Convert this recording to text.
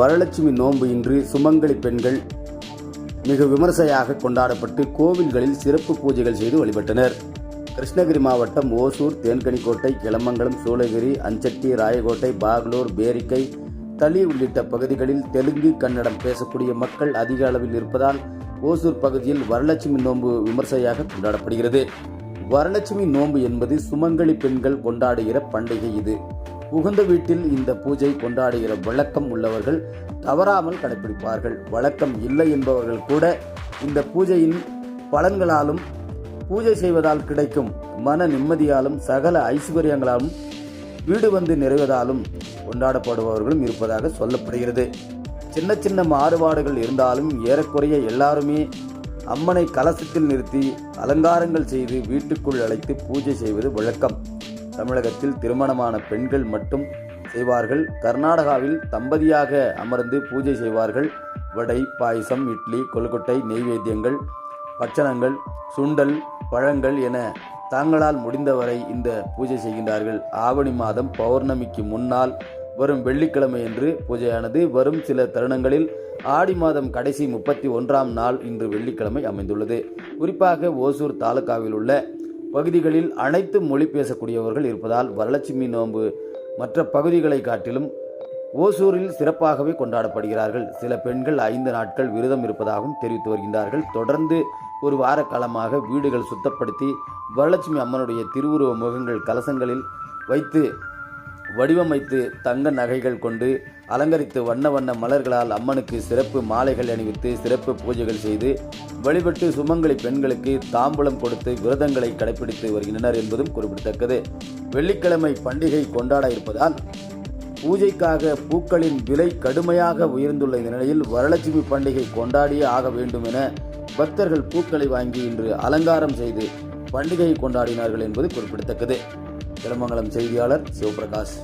வரலட்சுமி நோன்பு இன்று சுமங்கலி பெண்கள் மிக விமர்சையாக கொண்டாடப்பட்டு கோவில்களில் சிறப்பு பூஜைகள் செய்து வழிபட்டனர். கிருஷ்ணகிரி மாவட்டம் ஓசூர் தேன்கனிக்கோட்டை கிளமங்கலம் சூளகிரி அஞ்சட்டி ராயகோட்டை பாகலூர் பேரிக்கை தளி உள்ளிட்ட பகுதிகளில் தெலுங்கு கன்னடம் பேசக்கூடிய மக்கள் அதிக அளவில் இருப்பதால் ஓசூர் பகுதியில் வரலட்சுமி நோன்பு விமர்சையாக கொண்டாடப்படுகிறது. வரலட்சுமி நோன்பு என்பது சுமங்கலி பெண்கள் கொண்டாடுகிற பண்டிகை இது. உகந்த வீட்டில் இந்த பூஜை கொண்டாடுகிற வழக்கம் உள்ளவர்கள் தவறாமல் கடைபிடிப்பார்கள் வழக்கம் இல்லை என்பவர்கள் கூட இந்த பூஜையின் பலன்களாலும் பூஜை செய்வதால் கிடைக்கும் மன நிம்மதியாலும் சகல ஐஸ்வர்யங்களாலும் வீடு வந்து நிறைவதாலும் கொண்டாடப்படுபவர்களும் இருப்பதாக சொல்லப்படுகிறது. சின்ன சின்ன மாறுபாடுகள் இருந்தாலும் ஏறக்குறைய எல்லாருமே அம்மனை கலசத்தில் நிறுத்தி அலங்காரங்கள் செய்து வீட்டுக்குள் அழைத்து பூஜை செய்வது வழக்கம். தமிழகத்தில் திருமணமான பெண்கள் மட்டும் செய்வார்கள். கர்நாடகாவில் தம்பதியாக அமர்ந்து பூஜை செய்வார்கள். வடை பாயசம் இட்லி கொழுக்கட்டை நெய்வேத்தியங்கள் பட்சணங்கள் சுண்டல் பழங்கள் என தாங்களால் முடிந்தவரை இந்த பூஜை செய்கின்றார்கள். ஆவணி மாதம் பௌர்ணமிக்கு முன்னால் வரும் வெள்ளிக்கிழமை என்று பூஜையானது. வரும் சில தருணங்களில் ஆடி மாதம் கடைசி முப்பத்தி ஒன்றாம் நாள் இன்று வெள்ளிக்கிழமை அமைந்துள்ளது. குறிப்பாக ஓசூர் தாலுகாவில் உள்ள பகுதிகளில் அனைத்து மொழி பேசக்கூடியவர்கள் இருப்பதால் வரலட்சுமி நோன்பு மற்ற பகுதிகளை காட்டிலும் ஓசூரில் சிறப்பாகவே கொண்டாடப்படுகிறார்கள். சில பெண்கள் ஐந்து நாட்கள் விரதம் இருப்பதாகவும் தெரிவித்து வருகின்றார்கள். தொடர்ந்து ஒரு வார காலமாக வீடுகள் சுத்தப்படுத்தி வரலட்சுமி அம்மனுடைய திருவுருவ முகங்கள் கலசங்களில் வைத்து வடிவமைத்து தங்க நகைகள் கொண்டு அலங்கரித்து வண்ண வண்ண மலர்களால் அம்மனுக்கு சிறப்பு மாலைகள் அணிவித்து சிறப்பு பூஜைகள் செய்து வழிபட்டு சுமங்கலி பெண்களுக்கு தாம்பூலம் கொடுத்து விரதங்களை கடைபிடித்து வருகின்றனர் என்பதும் குறிப்பிடத்தக்கது. வெள்ளிக்கிழமை பண்டிகை கொண்டாட இருப்பதால் பூஜைக்காக பூக்களின் விலை கடுமையாக உயர்ந்துள்ள இந்த நிலையில் வரலட்சுமி பண்டிகை கொண்டாடியே ஆக வேண்டும் என பக்தர்கள் பூக்களை வாங்கி இன்று அலங்காரம் செய்து பண்டிகையை கொண்டாடினார்கள் என்பது குறிப்பிடத்தக்கது. திருமங்கலம் செய்தியாளர் சிவபிரகாஷ்.